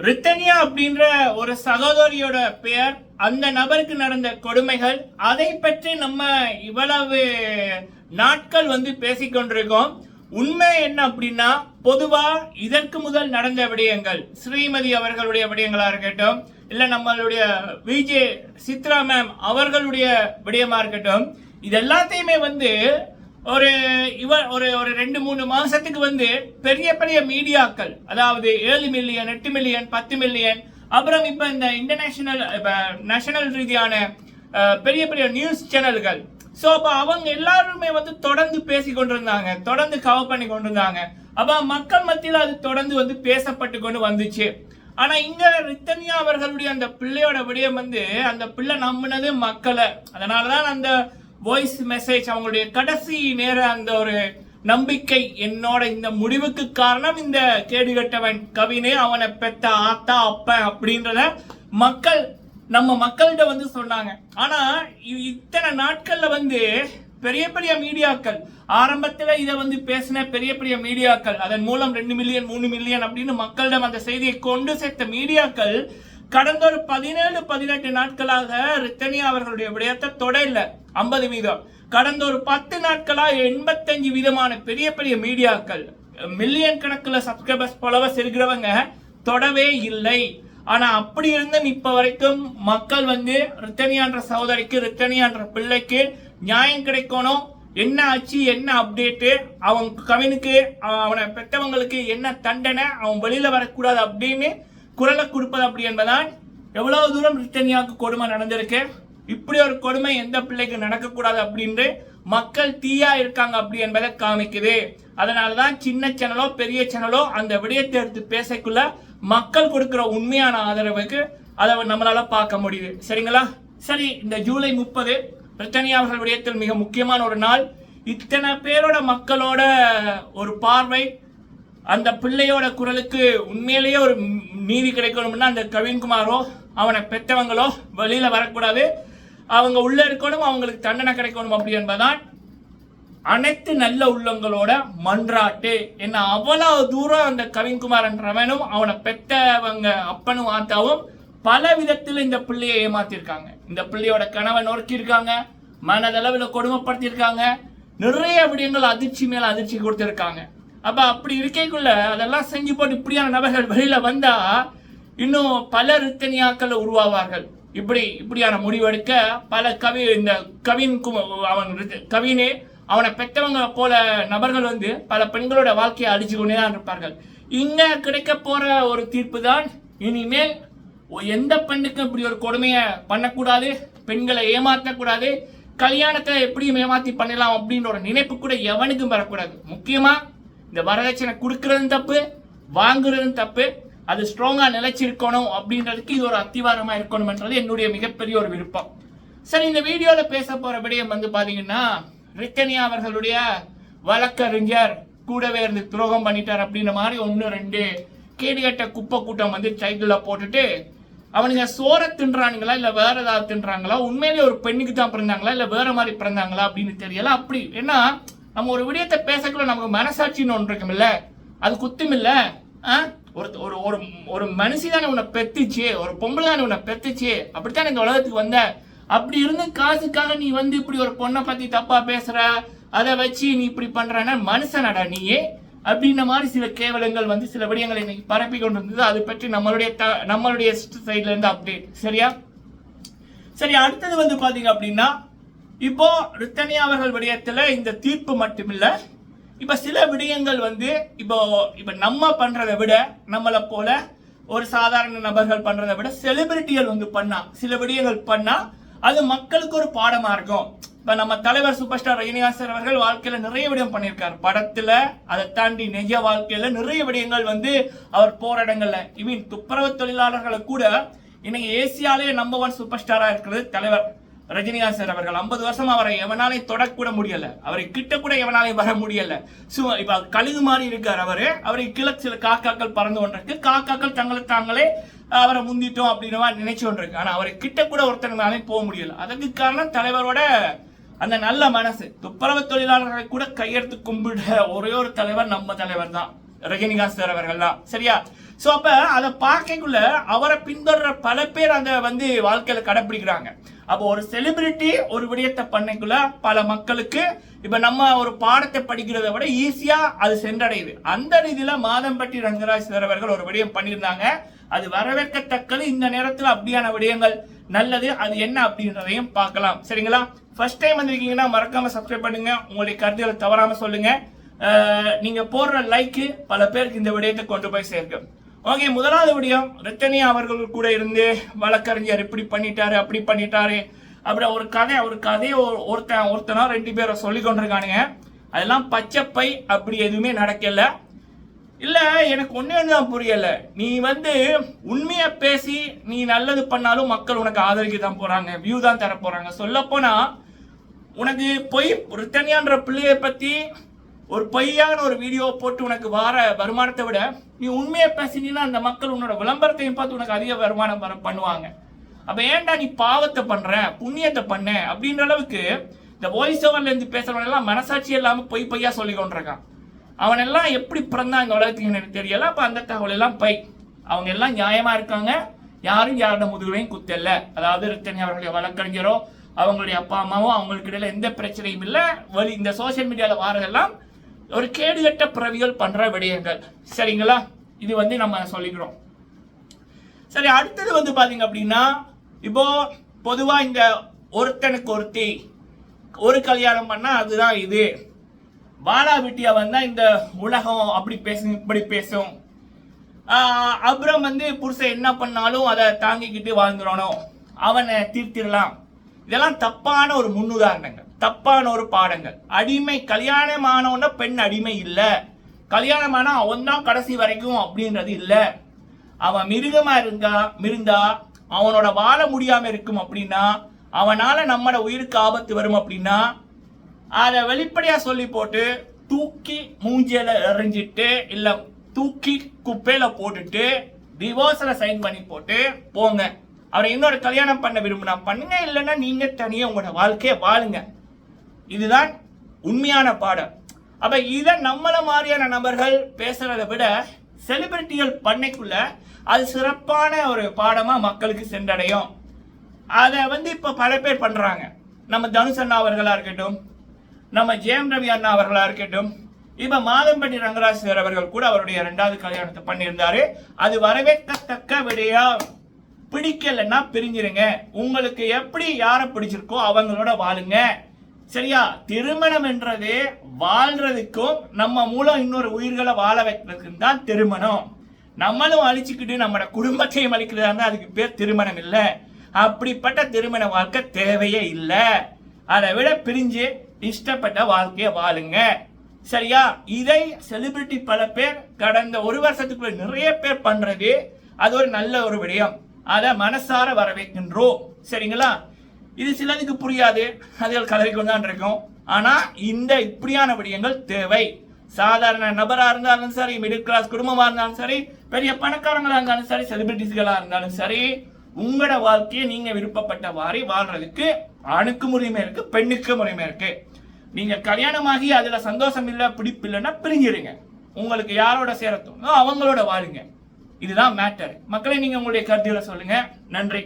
ரித்தனியா அப்படின்ற ஒரு சகோதரியோட பெயர் அந்த நபருக்கு நடந்த கொடுமைகள் அதை பற்றி நம்ம இவ்வளவு நாட்கள் வந்து பேசிக்கொண்டிருக்கோம் உண்மை என்ன அப்படின்னா பொதுவா இதற்கு முதல் நடந்த விடயங்கள் ஸ்ரீமதி அவர்களுடைய விடயங்களா இருக்கட்டும் இல்ல நம்மளுடைய விஜே சித்ரா மேம் அவர்களுடைய விடயமா இருக்கட்டும் இது எல்லாத்தையுமே வந்து ஒரு இவ ஒரு ஒரு ரெண்டு மூணு மாசத்துக்கு வந்து பெரிய பெரிய மீடியாக்கள் அதாவது ஏழு மில்லியன் எட்டு மில்லியன் பத்து மில்லியன் அப்புறம் இப்ப இந்த இன்டர்நேஷனல் நேஷனல் ரீதியான பெரிய பெரிய நியூஸ் சேனல்கள் ஸோ அப்போ அவங்க எல்லாருமே வந்து தொடர்ந்து பேசி கொண்டிருந்தாங்க தொடர்ந்து கவர் பண்ணி கொண்டிருந்தாங்க. அப்போ மக்கள் மத்தியில் அது தொடர்ந்து வந்து பேசப்பட்டு கொண்டு வந்துச்சு. ஆனால் இங்கே ரித்தன்யா அவர்களுடைய அந்த பிள்ளையோட விடயம் வந்து அந்த பிள்ளை நம்பினது மக்களை. அதனாலதான் அந்த வாய்ஸ் மெசேஜ் அவங்களுடைய கடைசி நேர அந்த ஒரு நம்பிக்கை என்னோட இந்த முடிவுக்கு காரணம் இந்த கேடுகட்டவன் கவினே அவனை பெத்த ஆத்தா அப்ப அப்படின்றத மக்கள் நம்ம மக்கள்கிட்ட வந்து சொன்னாங்க. ஆனா இ- இத்தனை நாட்கள்ல வந்து பெரிய பெரிய மீடியாக்கள் ஆரம்பத்தில் இதை வந்து பேசின பெரிய பெரிய மீடியாக்கள் அதன் மூலம் ரெண்டு மில்லியன் மூணு மில்லியன் அப்படின்னு மக்களிடம் அந்த செய்தியை கொண்டு சேர்த்த மீடியாக்கள் கடந்த ஒரு பதினேழு பதினெட்டு நாட்களாக ரித்தனியா அவர்களுடைய விடயத்தை தொட ஐம்பது வீதம். கடந்த ஒரு பத்து நாட்களாக எண்பத்தஞ்சு விதமான பெரிய பெரிய மீடியாக்கள் மில்லியன் கணக்கில் சப்ஸ்கிரைபர்ஸ் ஃபாலோவர்ஸ் இருக்கிறவங்க தொடவே இல்லை. ஆனா அப்படி இருந்தும் இப்ப வரைக்கும் மக்கள் வந்து ரித்தனியான்ற சகோதரிக்கு ரித்தனியான்ற பிள்ளைக்கு நியாயம் கிடைக்கணும். என்ன ஆச்சு என்ன அப்டேட்டு அவன் கவினுக்கு அவனை பெற்றவங்களுக்கு என்ன தண்டனை? அவன் வெளியில வரக்கூடாது அப்படின்னு குரலை கொடுப்பது அப்படி என்பதான் எவ்வளவு தூரம் பிரிட்டனியாவுக்கு கொடுமை நடந்திருக்கு இப்படி ஒரு கொடுமை எந்த பிள்ளைக்கு நடக்கக்கூடாது அப்படின்னு மக்கள் தீயா இருக்காங்க அப்படி என்பதை காமிக்குது. அதனாலதான் சின்ன சேனலோ பெரிய சேனலோ அந்த விடயத்தை எடுத்து பேசக்குள்ள மக்கள் கொடுக்குற உண்மையான ஆதரவுக்கு அதை நம்மளால பார்க்க முடியுது. சரிங்களா? சரி இந்த ஜூலை முப்பது பிரிட்டனியா விடயத்தில் மிக முக்கியமான ஒரு நாள். இத்தனை பேரோட மக்களோட ஒரு பார்வை அந்த பிள்ளையோட குரலுக்கு உண்மையிலேயே ஒரு நீதி கிடைக்கணும்னா அந்த கவின்குமாரோ அவனை பெற்றவங்களோ வெளியில வரக்கூடாது. அவங்க உள்ள இருக்கணும் அவங்களுக்கு தண்டனை கிடைக்கணும் அப்படி என்பதான் அனைத்து நல்ல உள்ளங்களோட மன்றாட்டு. என்ன அவ்வளவு தூரம் அந்த கவின்குமார்ன்றவனும் அவனை பெத்தவங்க அப்பனும் ஆத்தாவும் பல விதத்தில் இந்த பிள்ளையை ஏமாத்திருக்காங்க. இந்த பிள்ளையோட கனவை நொறுக்கியிருக்காங்க மனதளவில் கொடுமைப்படுத்தியிருக்காங்க நிறைய விடயங்கள் அதிர்ச்சி மேல அதிர்ச்சி கொடுத்திருக்காங்க. அப்போ அப்படி இருக்கைக்குள்ள அதெல்லாம் செஞ்சு போட்டு இப்படியான நபர்கள் வெளியில் வந்தால் இன்னும் பல ரித்தனியாக்கள் உருவாவார்கள். இப்படி இப்படியான முடிவெடுக்க பல கவி இந்த கவின் அவன் கவினே அவனை பெற்றவங்க போல நபர்கள் வந்து பல பெண்களோட வாழ்க்கையை அழிச்சு கொண்டே தான் இருப்பார்கள். இங்கே கிடைக்க போகிற ஒரு தீர்ப்பு தான் இனிமேல் எந்த பெண்ணுக்கும் இப்படி ஒரு கொடுமையை பண்ணக்கூடாது பெண்களை ஏமாற்றக்கூடாது கல்யாணத்தை எப்படியும் ஏமாற்றி பண்ணலாம் அப்படின்ற ஒரு நினைப்பு கூட எவனுக்கும் வரக்கூடாது. முக்கியமாக இந்த வரதட்சணை கொடுக்கறதும் தப்பு வாங்குறதும் தப்பு. அது ஸ்ட்ராங்காக நிலைச்சிருக்கணும் அப்படின்றதுக்கு இது ஒரு அத்திவாரமாக இருக்கணும்ன்றது என்னுடைய மிகப்பெரிய ஒரு விருப்பம். சரி இந்த வீடியோவில் பேச போகிற விடயம் வந்து பார்த்தீங்கன்னா ரித்தனியா அவர்களுடைய வழக்கறிஞர் கூடவே இருந்து துரோகம் பண்ணிட்டார் அப்படின்ற மாதிரி ஒன்று ரெண்டு கேடுகட்ட குப்பை கூட்டம் வந்து டைட்டில் போட்டுட்டு அவனுங்க சோற தின்றானுங்களா இல்லை வேற ஏதாவது தின்றாங்களா? உண்மையிலேயே ஒரு பெண்ணுக்கு தான் பிறந்தாங்களா இல்லை வேற மாதிரி பிறந்தாங்களா அப்படின்னு தெரியல. அப்படி ஏன்னா நம்ம ஒரு விடயத்தை பேசக்குள்ள நமக்கு மனசாட்சின்னு ஒன்று இருக்குமில்ல? அது குத்தும் இல்ல ஆ? ஒரு ஒரு ஒரு ஒரு மனுஷி தானே உன்னை பெத்துச்சு ஒரு பொம்பளை தானே உன்னை பெத்துச்சு அப்படித்தானே இந்த உலகத்துக்கு வந்த? அப்படி இருந்து காசுக்காக நீ வந்து இப்படி ஒரு பொண்ணை பத்தி தப்பா பேசுற அதை வச்சு நீ இப்படி பண்றனா மனுஷனடா நீயே? அப்படின்ற மாதிரி சில கேவலங்கள் வந்து சில விடயங்களை இன்னைக்கு பரப்பி கொண்டு இருந்தது அது பற்றி நம்மளுடைய த- நம்மளுடைய சைட்ல இருந்து அப்டேட் சரியா? சரி அடுத்தது வந்து பாத்தீங்க அப்படின்னா இப்போ ரித்தனியா அவர்கள் விடயத்தில் இந்த தீர்ப்பு மட்டுமில்ல. இப்போ சில விடயங்கள் வந்து இப்போ இப்போ நம்ம பண்ணுறதை விட நம்மளை போல ஒரு சாதாரண நபர்கள் பண்ணுறதை விட செலிபிரிட்டிகள் வந்து பண்ணா சில விடயங்கள் பண்ணால் அது மக்களுக்கு ஒரு பாடமாக இருக்கும். இப்போ நம்ம தலைவர் சூப்பர் ஸ்டார் ரஜினிகாசர் அவர்கள் வாழ்க்கையில் நிறைய விடயம் பண்ணியிருக்காரு. படத்தில் அதை தாண்டி நெஜ வாழ்க்கையில் நிறைய விடயங்கள் வந்து அவர் போராடங்களில் இவன் துப்புரவு தொழிலாளர்களை கூட இன்னைக்கு ஏசியாலே நம்பர் ஒன் சூப்பர் ஸ்டாராக இருக்கிறது தலைவர். ரஜினிகாந்த் அவர்கள் 50 வருஷம் அவரை எவனாலையும் தொடக்கூட முடியல. அவரை கிட்ட கூட எவனாலையும் வர முடியல. சும்மா இப்ப கழுகு மாதிரி இருக்கார் அவரு. அவரை கீழே சில காக்காக்கள் பறந்து கொண்டிருக்கு. காக்காக்கள் தங்களை தாங்களே அவரை முந்திட்டோம் அப்படின்னு மாதிரி நினைச்சு கொண்டிருக்கு. ஆனா அவரை கிட்ட கூட ஒருத்தனாலையும் போக முடியல. அதுக்கு காரணம் தலைவரோட அந்த நல்ல மனசு. துப்புரவு தொழிலாளர்களை கூட கையெடுத்து கும்பிடுற ஒரே ஒரு தலைவர் நம்ம தலைவர் தான். ரஜினிகாந்த் சார் அவர்கள் தான். சரியா? ஸோ அப்ப அதை பார்க்கக்குள்ள அவரை பின்தொடர பல பேர் அந்த வந்து வாழ்க்கையில கடைப்பிடிக்கிறாங்க. அப்போ ஒரு செலிபிரிட்டி ஒரு விடயத்தை பண்ணக்குள்ள பல மக்களுக்கு இப்போ நம்ம ஒரு பாடத்தை படிக்கிறதை விட ஈஸியாக அது சென்றடையுது. அந்த ரீதியில் மாதம்பட்டி ரங்கராஜ் சார் அவர்கள் ஒரு விடயம் பண்ணியிருந்தாங்க. அது வரவேற்கத்தக்கது. இந்த நேரத்தில் அப்படியான விடயங்கள் நல்லது. அது என்ன அப்படின்றதையும் பார்க்கலாம். சரிங்களா? ஃபர்ஸ்ட் டைம் வந்திருக்கீங்கன்னா மறக்காம சப்ஸ்கிரைப் பண்ணுங்க. உங்களுடைய கருத்துக்களை தவறாமல் சொல்லுங்க. நீங்கள் போடுற லைக்கு பல பேருக்கு இந்த விடயத்தை கொண்டு போய் சேர்க்கும். ஓகே முதலாவது விடயம் ரத்தனியா அவர்கள் கூட இருந்து வழக்கறிஞர் இப்படி பண்ணிட்டாரு அப்படி பண்ணிட்டாரு அப்புறம் ஒரு கதை ஒரு கதையை ஒருத்தன் ஒருத்தனா ரெண்டு பேரை சொல்லி கொண்டிருக்கானுங்க. அதெல்லாம் பச்சைப்பை அப்படி எதுவுமே நடக்கல. இல்லை எனக்கு ஒன்றே தான் புரியல. நீ வந்து உண்மையை பேசி நீ நல்லது பண்ணாலும் மக்கள் உனக்கு ஆதரிக்க தான் போகிறாங்க வியூ தான் தர போகிறாங்க சொல்லப்போனால் உனக்கு பொய் ரித்தனியான்ற பிள்ளையை பற்றி ஒரு பொய்யான ஒரு வீடியோ போட்டு உனக்கு வர வருமானத்தை விட நீ உண்மையை பேசினீன்னா அந்த மக்கள் உன்னோட விளம்பரத்தையும் பார்த்து உனக்கு அதிக வருமானம் வர பண்ணுவாங்க. அப்போ ஏன்டா நீ பாவத்தை பண்ற புண்ணியத்தை பண்ண அப்படின்ற அளவுக்கு இந்த வாய்ஸ் ஓவர்ல இருந்து பேசுறவன் எல்லாம் மனசாட்சி இல்லாமல் பொய் பொய்யா சொல்லி கொண்டிருக்கான். அவன் எல்லாம் எப்படி பிறந்தான் இந்த உலகத்துக்கு எனக்கு தெரியல. அப்போ அந்த தகவல் எல்லாம் பை. அவங்க எல்லாம் நியாயமா இருக்காங்க. யாரும் யாரோட முதுகுலையும் குத்தல்ல அதாவது ரித்தனி அவர்களுடைய வழக்கறிஞரோ அவங்களுடைய அப்பா அம்மாவோ அவங்களுக்கு இடையில எந்த பிரச்சனையும் இல்லை. வழி இந்த சோஷியல் மீடியாவில் வாரதெல்லாம் ஒரு கேடுகட்ட பிறவிகள் பண்ற விடயங்கள். சரிங்களா? இது வந்து நம்ம சொல்லிக்கிறோம். சரி அடுத்தது வந்து பாத்தீங்க அப்படின்னா இப்போ பொதுவா இந்த ஒருத்தனுக்கு ஒருத்தி ஒரு கல்யாணம் பண்ணா அதுதான் இது. வாடா வீட்டியா வந்தா இந்த உலகம் அப்படி பேசும் இப்படி பேசும். அப்புறம் வந்து புருஷன் என்ன பண்ணாலும் அதை தாங்கிக்கிட்டு வாழ்ந்துடணும். அவனை தீர்த்திடலாம். இதெல்லாம் தப்பான ஒரு முன்னுதாரணங்கள். தப்பான ஒரு பாடங்கள். அடிமை கல்யாணமானவன பெண் அடிமை இல்லை. கல்யாணமான அவன் தான் கடைசி வரைக்கும் அப்படின்றது இல்லை. அவன் மிருகமா இருந்தா மிருந்தா அவனோட வாழ முடியாம இருக்கும் அப்படின்னா அவனால நம்மளோட உயிருக்கு ஆபத்து வரும் அப்படின்னா அதை வெளிப்படையா சொல்லி போட்டு தூக்கி மூஞ்சியில எறிஞ்சிட்டு இல்ல தூக்கி குப்பையில போட்டுட்டு டிவோர்ஸில் சைன் பண்ணி போட்டு போங்க. அவரை இன்னொரு கல்யாணம் பண்ண விரும்பினா பண்ணுங்க இல்லைன்னா நீங்க தனியாக உங்களோட வாழ்க்கையை வாழுங்க. இதுதான் உண்மையான பாடம். அப்ப இதை நம்மளை மாதிரியான நபர்கள் பேசுறதை விட செலிபிரிட்டிகள் பண்ணைக்குள்ள அது சிறப்பான ஒரு பாடமா மக்களுக்கு சென்றடையும். அதை வந்து இப்ப பல பேர் பண்றாங்க. நம்ம தனுஷ் அண்ணா அவர்களா இருக்கட்டும் நம்ம ஜெயம் ரவி அண்ணா அவர்களா இருக்கட்டும் இப்ப மாதம்பட்டி ரங்கராஜ் சார் அவர்கள் கூட அவருடைய இரண்டாவது கல்யாணத்தை பண்ணியிருந்தாரு. அது வரவேற்கத்தக்க விடையா? பிடிக்கலைன்னா பிரிஞ்சிருங்க. உங்களுக்கு எப்படி யாரை பிடிச்சிருக்கோ அவங்களோட வாழுங்க. சரியா? திருமணம் என்றது வாழ்றதுக்கும் நம்ம மூலம் இன்னொரு உயிர்களை வாழ வைக்கிறதுக்கும் தான் திருமணம். நம்மளும் அழிச்சுக்கிட்டு நம்மளோட குடும்பத்தையும் அழிக்கிறதா இருந்தால் அதுக்கு பேர் திருமணம் இல்லை. அப்படிப்பட்ட திருமண வாழ்க்கை தேவையே இல்லை. அதை விட பிரிஞ்சு இஷ்டப்பட்ட வாழ்க்கையை வாழுங்க. சரியா? இதை செலிபிரிட்டி பல பேர் கடந்த ஒரு வருஷத்துக்குள்ள நிறைய பேர் பண்றது அது ஒரு நல்ல ஒரு விடயம். அதை மனசார வரவேற்கின்றோம். சரிங்களா? இது சிலருக்கு புரியாது. அதில் கலரிக்கொண்டு தான் இருக்கும். ஆனால் இந்த இப்படியான விடயங்கள் தேவை. சாதாரண நபராக இருந்தாலும் சரி மிடில் கிளாஸ் குடும்பமாக இருந்தாலும் சரி பெரிய பணக்காரங்களாக இருந்தாலும் சரி செலிபிரிட்டிஸ்களாக இருந்தாலும் சரி உங்களோட வாழ்க்கையை நீங்கள் விருப்பப்பட்ட வாரி வாழ்றதுக்கு ஆணுக்கும் உரிமை இருக்கு பெண்ணுக்கும் உரிமை இருக்கு. நீங்கள் கல்யாணமாகி அதில் சந்தோஷம் இல்லை பிடிப்பு இல்லைன்னா பிரிஞ்சிருங்க. உங்களுக்கு யாரோட சேர தோணுதோ அவங்களோட வாழுங்க. இதுதான் மேட்டர் மக்களை நீங்கள் உங்களுடைய கருத்துக்களை சொல்லுங்க. நன்றி.